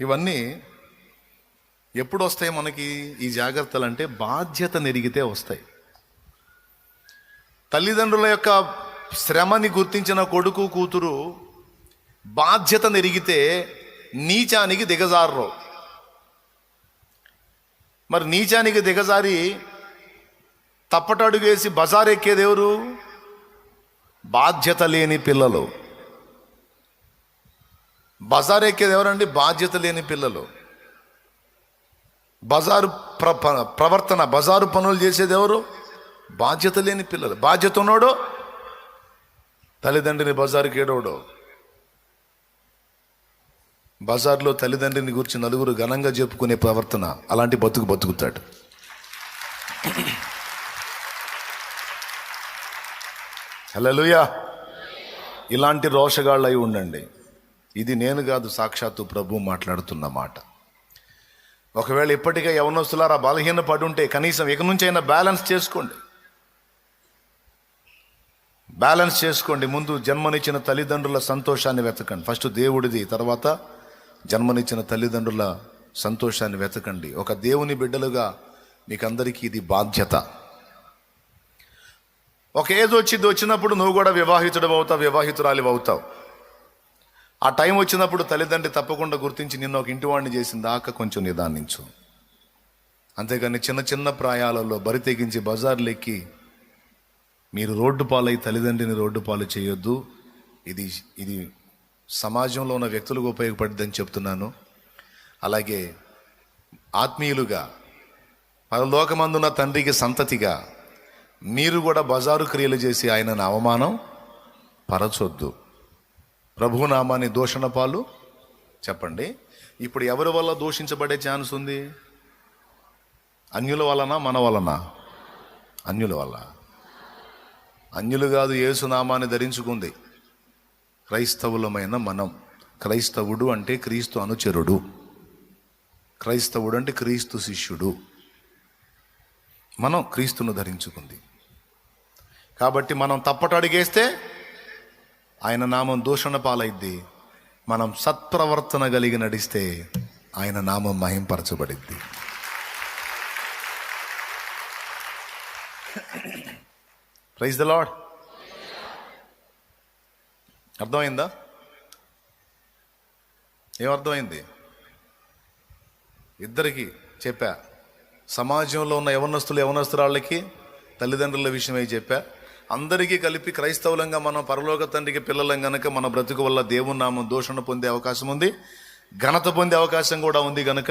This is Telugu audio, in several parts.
ఇవన్నీ ఎప్పుడు వస్తాయి మనకి ఈ జాగ్రత్తలు అంటే బాధ్యత నెరిగితే వస్తాయి. తల్లిదండ్రుల యొక్క శ్రమని గుర్తించిన కొడుకు కూతురు బాధ్యత నెరిగితే నీచానికి దిగజారరు. మరి నీచానికి దిగజారి తప్పటడుగేసి బజారెక్కేదెవరు? బజార్ బాధ్యత లేని పిల్లలు. బజార్ ఎక్కేది ఎవరండి? బాధ్యత లేని పిల్లలు. బజారు ప్ర ప్రవర్తన బజారు పనులు చేసేది ఎవరు? బాధ్యత లేని పిల్లలు. బాధ్యత ఉన్నాడు తల్లిదండ్రిని బజారుకి ఏడవడు. బజార్లో తల్లిదండ్రిని గురించి నలుగురు ఘనంగా చెప్పుకునే ప్రవర్తన అలాంటి బతుకు బతుకుతాడు. హలోయా ఇలాంటి రోషగాళ్ళు అయి ఉండండి. ఇది నేను కాదు సాక్షాత్తు ప్రభు మాట్లాడుతున్న మాట. ఒకవేళ ఇప్పటికే యవనస్తులారా బలహీన పడి ఉంటే కనీసం ఇక నుంచి అయినా బ్యాలెన్స్ చేసుకోండి. బ్యాలెన్స్ చేసుకోండి. ముందు జన్మనిచ్చిన తల్లిదండ్రుల సంతోషాన్ని వెతకండి. ఫస్ట్ దేవుడిది తర్వాత జన్మనిచ్చిన తల్లిదండ్రుల సంతోషాన్ని వెతకండి. ఒక దేవుని బిడ్డలుగా మీకందరికీ ఇది బాధ్యత. ఒక ఏజ్ వచ్చింది వచ్చినప్పుడు నువ్వు కూడా వివాహితుడు అవుతావు వివాహితురాలి అవుతావు. ఆ టైం వచ్చినప్పుడు తల్లిదండ్రి తప్పకుండా గుర్తించి నిన్న ఒక ఇంటివాడిని చేసిన దాకా కొంచెం నిదానించు. అంతేగాని చిన్న చిన్న ప్రాయాలలో బరి తెగించి బజార్లు ఎక్కి మీరు రోడ్డు పాలై తల్లిదండ్రిని రోడ్డు పాలు చేయొద్దు. ఇది ఇది సమాజంలో ఉన్న వ్యక్తులకు ఉపయోగపడుద్దని చెప్తున్నాను. అలాగే ఆత్మీయులుగా పరలోకమందున్న తండ్రికి సంతతిగా మీరు కూడా బజారు క్రియలు చేసి ఆయనను అవమానం పరచొద్దు. ప్రభునామాన్ని దూషణ పాలు చెప్పండి. ఇప్పుడు ఎవరి వల్ల దూషించబడే ఛాన్స్ ఉంది? అన్యుల వలన మన వలన అన్యుల వల్ల. అన్యులు కాదు ఏసునామాన్ని ధరించుకుంది. క్రైస్తవులమైన మనం. క్రైస్తవుడు అంటే క్రీస్తు అనుచరుడు. క్రైస్తవుడు అంటే క్రీస్తు శిష్యుడు. మనం క్రీస్తును ధరించుకుంది. కాబట్టి మనం తప్పట అడిగేస్తే ఆయన నామం దూషణ పాలైద్ది. మనం సత్ప్రవర్తన కలిగి నడిస్తే ఆయన నామం మహింపరచబడిద్ది. ప్రైజ్ ద లాడ్ అర్థమైందా? ఏమర్థమైంది? ఇద్దరికి చెప్పా. సమాజంలో ఉన్న యవనస్తులు యవనస్తురాళ్ళకి తల్లిదండ్రుల విషయమై చెప్పా. అందరికీ కలిపి క్రైస్తవులంగా మనం పరలోక తండ్రికి పిల్లలం గనక మన బ్రతుకు వల్ల దేవుని నామం దూషణ పొందే అవకాశం ఉంది. ఘనత పొందే అవకాశం కూడా ఉంది గనక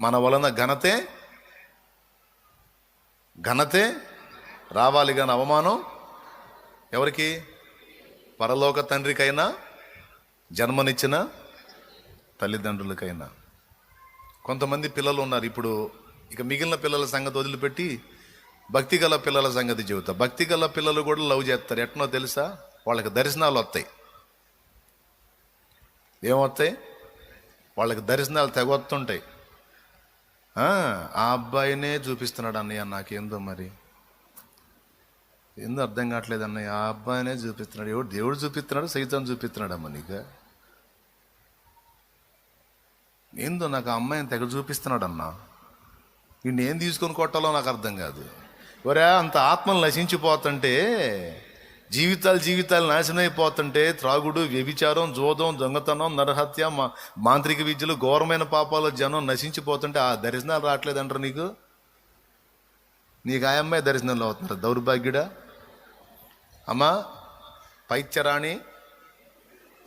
మన వలన ఘనతే ఘనతే రావాలి కానీ అవమానం ఎవరికి? పరలోక తండ్రికైనా జన్మనిచ్చిన తల్లిదండ్రులకైనా. కొంతమంది పిల్లలు ఉన్నారు. ఇప్పుడు ఇక మిగిలిన పిల్లల సంగతి వదిలిపెట్టి భక్తి గల పిల్లల సంగతి చెబుతా. భక్తి గల పిల్లలు కూడా లవ్ చేస్తారు. ఎట్నో తెలుసా? వాళ్ళకి దర్శనాలు వస్తాయి. ఏమొస్తాయి? వాళ్ళకి దర్శనాలు తెగొత్తుంటాయి ఆ ఆ అబ్బాయినే చూపిస్తున్నాడు అన్నయ్య నాకేందో మరి? ఏందో అర్థం కావట్లేదు అన్నయ్య. ఆ అబ్బాయినే చూపిస్తున్నాడు. ఎవడు దేవుడు చూపిస్తున్నాడు? సైతం చూపిస్తున్నాడు అమ్మ నీకు? ఏందో నాకు ఆ అమ్మాయిని తెగ చూపిస్తున్నాడు అన్న నేను ఏం తీసుకొని కొట్టాలో నాకు అర్థం కాదు. ఒరే అంత ఆత్మలు నశించిపోతుంటే జీవితాలు జీవితాలు నాశనం అయిపోతుంటే త్రాగుడు వ్యభిచారం జోదం దొంగతనం నరహత్య మా మాంత్రిక విద్యలు ఘోరమైన పాపాలు జనం నశించిపోతుంటే ఆ దర్శనాలు రావట్లేదంటారు నీకు? నీకు ఆ అమ్మాయి దర్శనంలో అవుతున్నారు దౌర్భాగ్యుడా? అమ్మా పైత్యరాణి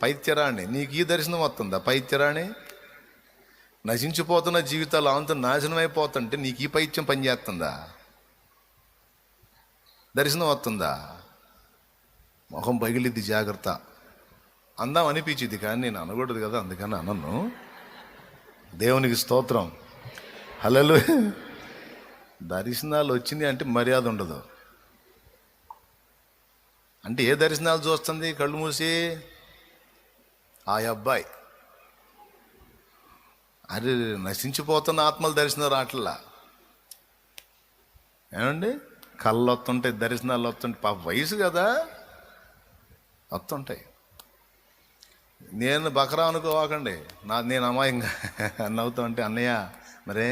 పైత్యరాణి నీకు ఈ దర్శనం వస్తుందా? పైత్యరాణి నశించిపోతున్న జీవితాలు అంత నాశనం అయిపోతుంటే నీకు ఈ పైత్యం పనిచేస్తుందా? దర్శనం వస్తుందా మొహం పగిలిద్ది జాగ్రత్త. అందాం అనిపించింది కానీ నేను అనకూడదు కదా అందుకని అనను. దేవునికి స్తోత్రం. హలలు దర్శనాలు వచ్చినాయి అంటే మర్యాద ఉండదు. అంటే ఏ దర్శనాలు చూస్తుంది కళ్ళు మూసి? ఆ అబ్బాయి. అరే నశించిపోతున్న ఆత్మల దర్శనం రావట్లా. ఏమండి? కళ్ళు వస్తుంటాయి దర్శనాలు వస్తుంటాయి పాప వయసు కదా. వస్తుంటాయి నేను బకరా అనుకోవాకండి. నా నేను అమాయంగా నవ్వుతా ఉంటే అన్నయ్య మరే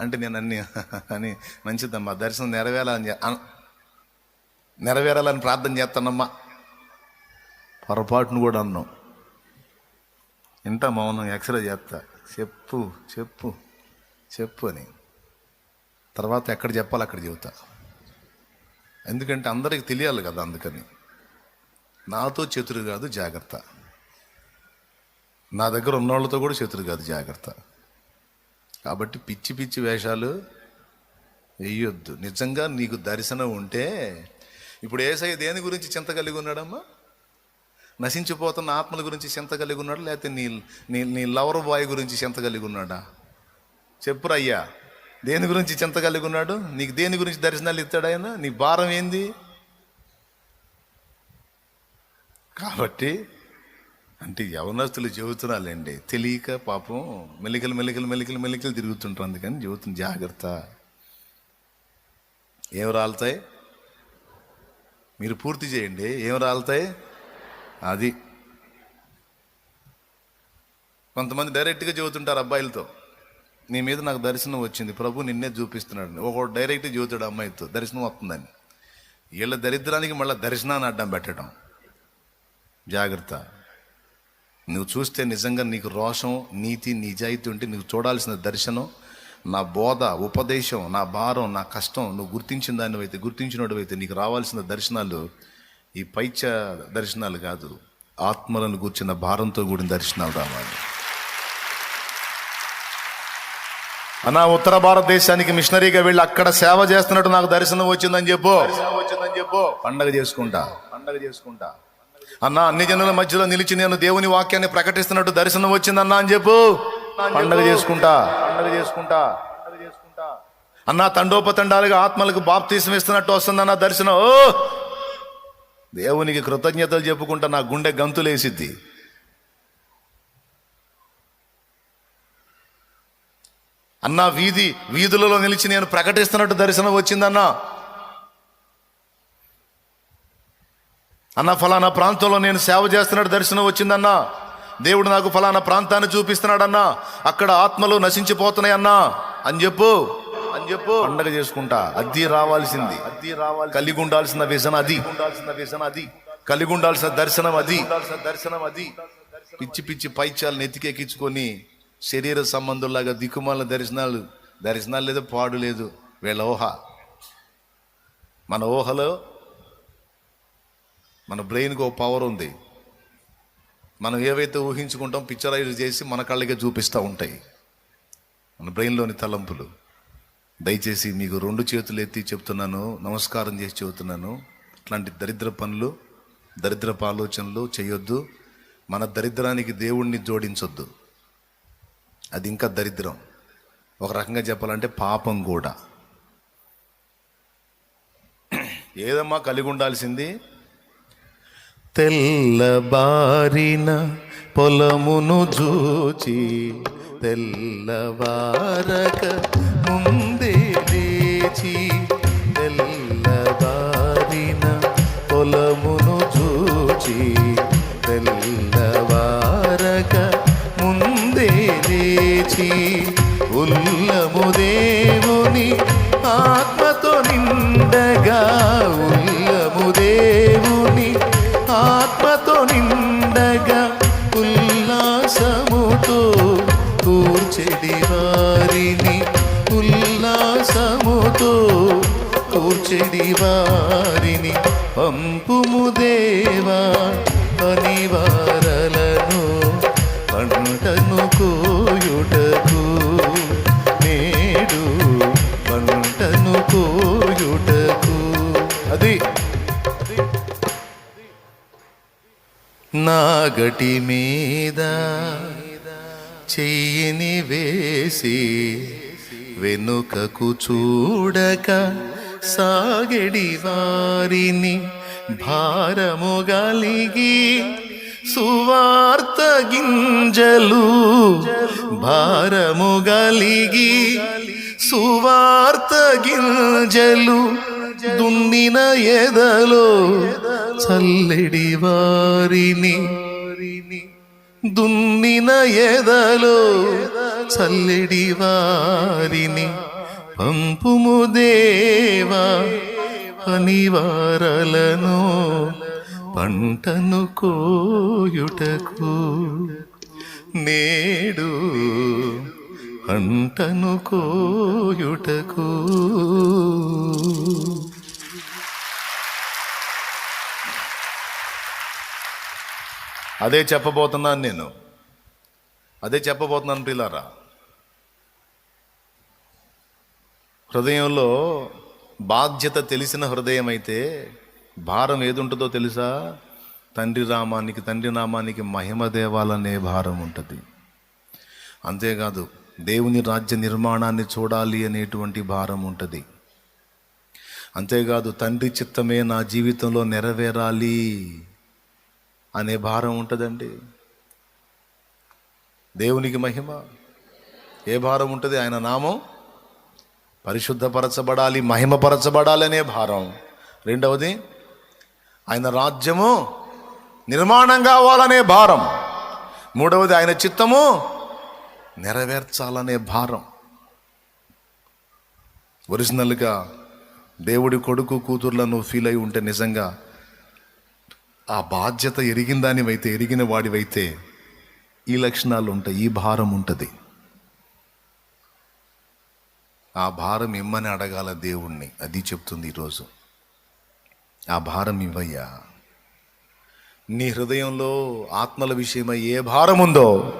అంటే నేను అన్ని అని మంచిదమ్మా దర్శనం నెరవేరాలని నెరవేరాలని ప్రార్థన చేస్తానమ్మా. పొరపాటును కూడా అన్నాం. ఇంత మౌనం ఎక్స్రే చేస్తా. చెప్పు చెప్పు చెప్పు అని. తర్వాత ఎక్కడ చెప్పాలి అక్కడ చెబుతా. ఎందుకంటే అందరికి తెలియాలి కదా అందుకని. నాతో చేతురు కాదు జాగ్రత్త. నా దగ్గర ఉన్నవాళ్ళతో కూడా చేతురు కాదు జాగ్రత్త. కాబట్టి పిచ్చి పిచ్చి వేషాలు వేయొద్దు. నిజంగా నీకు దర్శనం ఉంటే ఇప్పుడు ఏసై దేని గురించి చింత కలిగి ఉన్నాడమ్మా? నశించిపోతున్న ఆత్మల గురించి చింత కలిగి ఉన్నాడా? లేకపోతే నీ నీ నీ లవర్ బాయ్ గురించి చింత కలిగి ఉన్నాడా? చెప్పురయ్యా దేని గురించి చింత కలిగి ఉన్నాడు? నీకు దేని గురించి దర్శనాలు ఇస్తాడు ఆయన? నీ భారం ఏంది? కాబట్టి అంటే యవనస్తులు చెబుతున్నాలండి తెలియక పాపం మెలికలు మెలికలు మెలికలు మెలికలు తిరుగుతుంటారు. అందుకని చెబుతుంది జాగ్రత్త. ఏం రాలుతాయి? మీరు పూర్తి చేయండి. ఏం రాలుతాయి? అది. కొంతమంది డైరెక్ట్గా చెబుతుంటారు అబ్బాయిలతో. నీ మీద నాకు దర్శనం వచ్చింది. ప్రభు నిన్నే చూపిస్తున్నాడు ఒకడు డైరెక్ట్ చెబుతాడు అమ్మాయితో దర్శనం వస్తుందని వీళ్ళ దరిద్రానికి మళ్ళీ దర్శనాన్ని అడ్డం పెట్టడం. జాగ్రత్త. నువ్వు చూస్తే నిజంగా నీకు రోషం నీతి నిజాయితీ ఉంటే నువ్వు చూడాల్సిన దర్శనం నా బోధ ఉపదేశం నా భారం నా కష్టం నువ్వు గుర్తించిన దాన్ని అయితే అయితే నీకు రావాల్సిన దర్శనాలు ఈ పైచ దర్శనాలు కాదు. ఆత్మలను కూర్చున్న భారంతో కూడిన దర్శనాలు రావాలి. అన్నా ఉత్తర భారతదేశానికి మిషనరీగా వెళ్ళి అక్కడ సేవ చేస్తున్నట్టు నాకు దర్శనం వచ్చిందని చెప్పు. వచ్చిందని చెప్పు పండగ చేసుకుంటా. పండగ చేసుకుంటా. అన్నా అన్ని జనుల మధ్యలో నిలిచి నేను దేవుని వాక్యాన్ని ప్రకటిస్తున్నట్టు దర్శనం వచ్చిందన్నా అని చెప్పు. పండగ చేసుకుంటా. పండగ చేసుకుంటా. అన్నా తండోపతండాలుగా ఆత్మలకు బాప్తీసం ఇస్తున్నట్టు వస్తుందన్న దర్శనం. ఓ! దేవునికి కృతజ్ఞతలు చెప్పుకుంటా నా గుండె గంతులేసిద్ది. అన్నా వీధి వీధులలో నిలిచి నేను ప్రకటిస్తున్నట్టు దర్శనం వచ్చిందన్నా. అన్న ఫలానా ప్రాంతంలో నేను సేవ చేస్తున్నట్టు దర్శనం వచ్చిందన్నా. దేవుడు నాకు ఫలానా ప్రాంతాన్ని చూపిస్తున్నాడన్నా. అక్కడ ఆత్మలు నశించిపోతున్నాయన్నా. అని చెప్పు. అని చెప్పు. పండగ చేసుకుంటా. అది రావాల్సింది. అది రావాలి కలిగి ఉండాల్సిన విజన్ అది. ఉండాల్సిన విజన్ అది. కలిగి ఉండాల్సిన దర్శనం అది. దర్శనం అది. పిచ్చి పిచ్చి పైత్యాలను ఎత్తికెక్కించుకొని శరీర సంబంధుల్లాగా దిక్కుమాల దర్శనాలు దర్శనాలు లేదు పాడు లేదు వీళ్ళ ఊహ. మన ఊహలో మన బ్రెయిన్కి ఒక పవర్ ఉంది. మనం ఏవైతే ఊహించుకుంటాం పిక్చరైజ్ చేసి మన కళ్ళకే చూపిస్తూ ఉంటాయి. మన బ్రెయిన్లోని తలంపులు. దయచేసి మీకు రెండు చేతులు ఎత్తి చెప్తున్నాను నమస్కారం చేసి చెబుతున్నాను. ఇట్లాంటి దరిద్ర పనులు దరిద్రపు ఆలోచనలు చేయొద్దు. మన దరిద్రానికి దేవుణ్ణి జోడించొద్దు. అది ఇంకా దరిద్రం. ఒక రకంగా చెప్పాలంటే పాపం కూడా. ఏదమ్మా కలిగి ఉండాల్సింది? తెల్లబారిన పొలమును చూచి తెల్లవారక వారిని పంపుము దేవా అని వారలను పంటను కోయుటకు నేడు పంటను కోయుటకు. అది. నాగటి మీద చెయ్యిని వేసి వెనుకకు చూడక సాగడి వారిని భారము గలిగి సువార్త గింజలు భారము గలిగి సువార్త గింజలు దున్నిన ఎదలో చల్లెడి వారిని దున్నిన ఎదలో చల్లెడి వారిని పంపుము దేవా పనివారలను పంటను కోయుటకు. నేడు పంటను కోయుటకు. అదే చెప్పబోతున్నాను నేను. అదే చెప్పబోతున్నాను పిల్లారా. హృదయంలో బాధ్యత తెలిసిన హృదయం అయితే భారం ఏదుంటుందో తెలుసా? తండ్రి రామానికి తండ్రి నామానికి మహిమ దేవాలనే భారం ఉంటుంది. అంతేకాదు దేవుని రాజ్య నిర్మాణాన్ని చూడాలి అనేటువంటి భారం ఉంటుంది. అంతేకాదు తండ్రి చిత్తమే నా జీవితంలో నెరవేరాలి అనే భారం ఉంటుందండి. దేవునికి మహిమ. ఏ భారం ఉంటుంది? ఆయన నామం పరిశుద్ధపరచబడాలి మహిమపరచబడాలనే భారం. రెండవది ఆయన రాజ్యము నిర్మాణం కావాలనే భారం. మూడవది ఆయన చిత్తము నెరవేర్చాలనే భారం. ఒరిజినల్గా దేవుడి కొడుకు కూతుర్లను ఫీల్ అయి ఉంటే నిజంగా ఆ బాధ్యత ఎరిగిన దానివైతే ఎరిగిన వాడివైతే ఈ లక్షణాలు ఉంటాయి ఈ భారం ఉంటుంది. ఆ భారం ఇమ్మని అడగాల దేవుణ్ణి. అది చెప్తుంది ఈరోజు. ఆ భారం ఇవ్వయ్యా. నీ హృదయంలో ఆత్మల విషయమై ఏ భారం ఉందో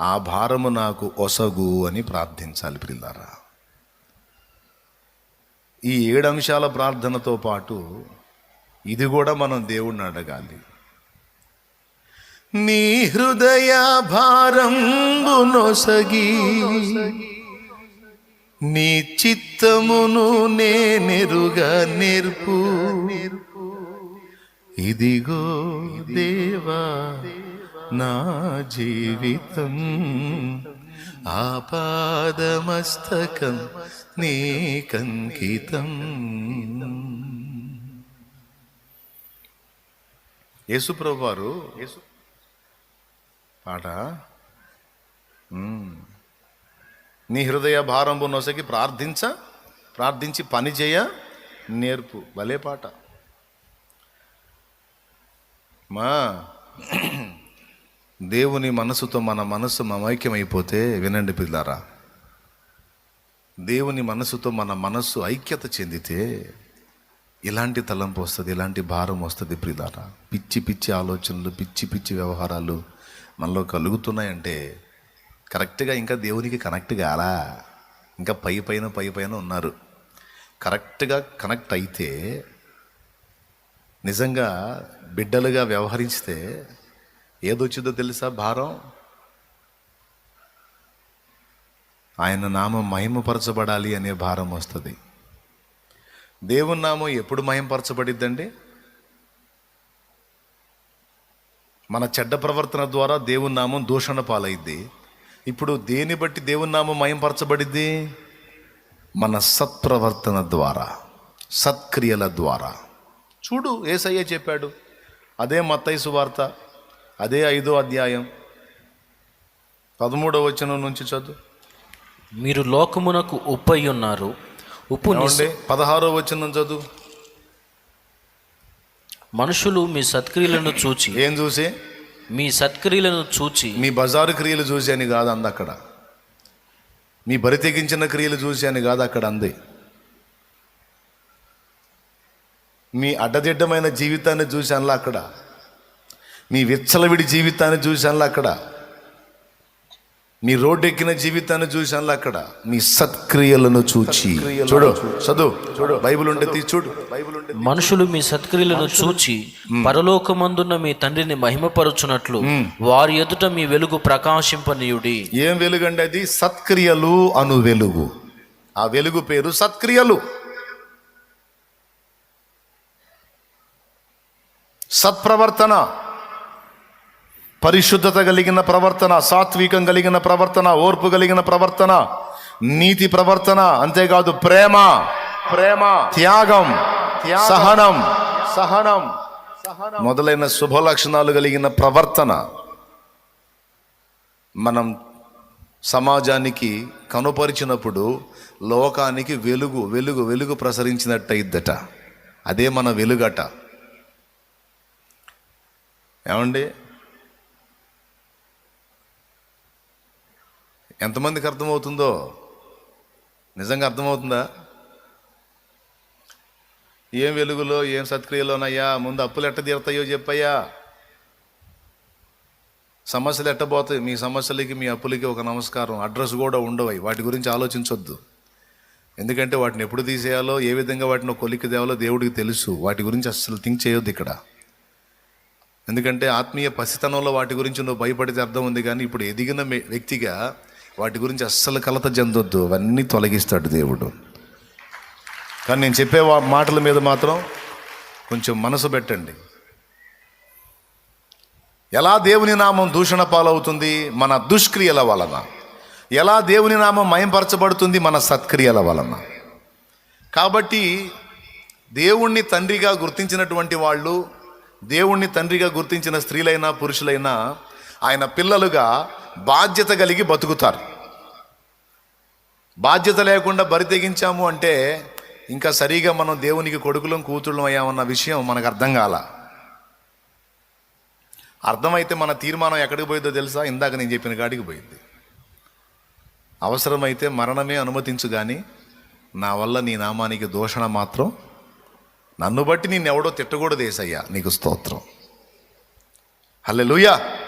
ఆ భారము నాకు ఒసగు అని ప్రార్థించాలి పిల్లారా ఈ ఏడు అంశాల ప్రార్థనతో పాటు ఇది కూడా మనం దేవుణ్ణి అడగాలి. నీ హృదయ భారం నొసగి నీ చిత్తమును నేనెరుగా నేర్పు. ఇదిగో దేవా నా జీవితం ఆపాదమస్తకం నీకంకితం యేసుప్రభు వారు పాట? నీ హృదయ భారంబు నొసగి ప్రార్థించ ప్రార్థించి పని చేయ నేర్పు. భలే పాట. మా దేవుని మనసుతో మన మనసు మమైక్యమైపోతే వినండి పిల్లారా. దేవుని మనసుతో మన మనస్సు ఐక్యత చెందితే ఇలాంటి తలంపు వస్తుంది ఇలాంటి భారం వస్తుంది ప్రియులారా పిచ్చి పిచ్చి ఆలోచనలు పిచ్చి పిచ్చి వ్యవహారాలు మనలో కలుగుతున్నాయంటే కరెక్ట్గా ఇంకా దేవునికి కనెక్ట్ కాలా? ఇంకా పై పైన పై పైన ఉన్నారు. కరెక్ట్గా కనెక్ట్ అయితే నిజంగా బిడ్డలుగా వ్యవహరిస్తే ఏదొచ్చిందో తెలుసా భారం? ఆయన నామం మహిమపరచబడాలి అనే భారం వస్తుంది. దేవుని నామం ఎప్పుడు మహిమపరచబడిద్దండి? మన చెడ్డ ప్రవర్తన ద్వారా దేవుని నామం దూషణ పాలైద్ది. ఇప్పుడు దేని బట్టి దేవుని నామం మయంపరచబడిద్ది మన సత్ప్రవర్తన ద్వారా సత్క్రియల ద్వారా. చూడు ఏసయ్య చెప్పాడు అదే మత్తయి సువార్త అదే ఐదో అధ్యాయం. పదమూడవ వచనం నుంచి చదువు. మీరు లోకమునకు ఉప్పై ఉన్నారు ఉప్పు ఏమండి? పదహారో వచనం చదువు. మనుషులు మీ సత్క్రియలను చూచి ఏం చూసి? మీ సత్క్రియలను చూచి మీ బజారు క్రియలు చూసి అని కాదు అంది అక్కడ. మీ బరి తెగించిన క్రియలు చూసి అని కాదు అక్కడ అంది. మీ అడ్డదిడ్డమైన జీవితాన్ని చూశానులా అక్కడ. మీ విచ్చలవిడి జీవితాన్ని చూశానులా అక్కడ. మీ రోడ్డెక్కిన జీవితాన్ని చూశానులా అక్కడ. మీ సత్క్రియలను చూచి. చూడు చదువు చూడు బైబిల్ ఉంటే తీసి చూడు. బైబిల్ ఉంటే మనుషులు మీ సత్క్రియలను చూచి పరలోకమందున్న మీ తండ్రిని మహిమపరచునట్లు వారి ఎదుట మీ వెలుగు ప్రకాశింపనీయుడి. ఏం వెలుగండి అది? సత్క్రియలు అను వెలుగు. ఆ వెలుగు పేరు సత్క్రియలు. సత్ప్రవర్తన. పరిశుద్ధత కలిగిన ప్రవర్తన సాత్వికం కలిగిన ప్రవర్తన ఓర్పు కలిగిన ప్రవర్తన నీతి ప్రవర్తన అంతేకాదు ప్రేమ ప్రేమ త్యాగం సహనం సహనం మొదలైన శుభ లక్షణాలు కలిగిన ప్రవర్తన. మనం సమాజానికి కనుపరిచినప్పుడు లోకానికి వెలుగు వెలుగు వెలుగు ప్రసరించినట్టు ఇద్దట అదే మన వెలుగట. ఏమండి? ఎంతమందికి అర్థమవుతుందో? నిజంగా అర్థమవుతుందా? ఏం వెలుగులో ఏం సత్క్రియలోనయ్యా? ముందు అప్పులు ఎట్ట తీరుతాయో చెప్పయ్యా. సమస్యలు ఎట్టబోతాయి మీ సమస్యలకి మీ అప్పులకి ఒక నమస్కారం అడ్రస్ కూడా ఉండవు. వాటి గురించి ఆలోచించొద్దు. ఎందుకంటే వాటిని ఎప్పుడు తీసేయాలో ఏ విధంగా వాటిని కొలిక్కి తేవాలో దేవుడికి తెలుసు. వాటి గురించి అస్సలు థింక్ చేయొద్దు ఇక్కడ. ఎందుకంటే ఆత్మీయ పసితనంలో వాటి గురించి నువ్వు భయపడితే అర్థం ఉంది కానీ ఇప్పుడు ఎదిగిన వ్యక్తిగా వాటి గురించి అస్సలు కలత చెందొద్దు. అవన్నీ తొలగిస్తాడు దేవుడు. కానీ నేను చెప్పే వా- మాటల మీద మాత్రం కొంచెం మనసు పెట్టండి. ఎలా దేవుని నామం దూషణ పాలవుతుంది? మన దుష్క్రియల వలన. ఎలా దేవుని నామం మయంపరచబడుతుంది? మన సత్క్రియల వలన. కాబట్టి దేవుణ్ణి తండ్రిగా గుర్తించినటువంటి వాళ్ళు దేవుణ్ణి తండ్రిగా గుర్తించిన స్త్రీలైనా పురుషులైనా ఆయన పిల్లలుగా బాధ్యత కలిగి బతుకుతారు. బాధ్యత లేకుండా బరి తెగించాము అంటే ఇంకా సరిగా మనం దేవునికి కొడుకులం కూతుళ్ళం అయ్యామన్న విషయం మనకు అర్థం కాల. అర్థమైతే మన తీర్మానం ఎక్కడికి పోయిందో తెలుసా? ఇందాక నేను చెప్పిన కాడికి పోయింది. అవసరమైతే మరణమే అనుమతించు కానీ నా వల్ల నీ నామానికి దూషణ మాత్రం నన్ను బట్టి నిన్నెవడో తిట్టకూడదు ఏసయ్యా నీకు స్తోత్రం. హల్లెలూయా.